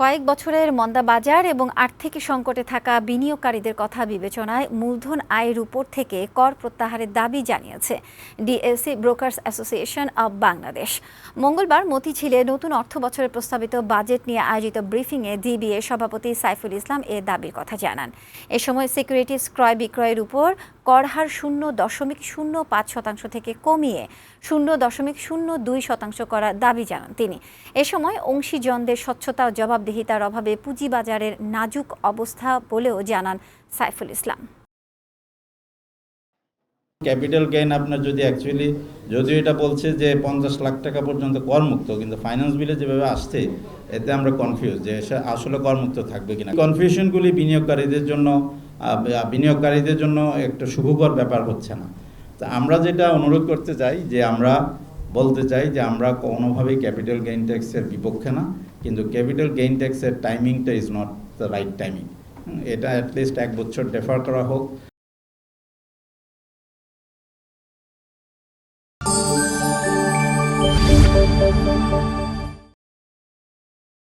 কয়েক বছরের মন্দা বাজার এবং আর্থিক সংকটে থাকা বিনিয়োগকারীদের কথা বিবেচনায় মূলধন আয়ের উপর থেকে কর প্রত্যাহারের দাবি জানিয়েছে DSC brokers association of Bangladesh. মঙ্গলবার মতিঝিলে নতুন অর্থ বছরের প্রস্তাবিত বাজেট নিয়ে আয়োজিত ব্রিফিংয়ে ডিবিএ সভাপতি সাইফুল ইসলাম এ দাবির কথা জানান। এ সময় সিকিউরিটিজ ক্রয় বিক্রয়ের উপর কর হার শূন্য দশমিক শূন্য পাঁচ শতাংশ থেকে কমিয়ে শূন্য দশমিক শূন্য দুই শতাংশ করার দাবি জানান তিনি। এ সময় অংশীজনদের স্বচ্ছতা ও জবাবদিহিতার অভাবে পুঁজিবাজারের নাজুক অবস্থা বলেও জানান সাইফুল ইসলাম। ক্যাপিটাল গেইন আপনার যদি অ্যাকচুয়ালি যদিও এটা বলছে যে পঞ্চাশ লাখ টাকা পর্যন্ত করমুক্ত, কিন্তু ফাইন্যান্স বিলে যেভাবে আসছে, এতে আমরা কনফিউজ যে আসলে করমুক্ত থাকবে কিনা। কনফিউশনগুলি বিনিয়োগকারীদের জন্য বিনিয়োগকারীদের জন্য একটা শুভকর ব্যাপার হচ্ছে না তো আমরা যেটা অনুরোধ করতে চাই, যে আমরা বলতে চাই যে আমরা কোনোভাবেই ক্যাপিটাল গেইন ট্যাক্সের বিপক্ষে না, কিন্তু ক্যাপিটাল গেইন ট্যাক্সের টাইমিংটা is not the right timing এটা অ্যাটলিস্ট এক বছর ডেফার করা হোক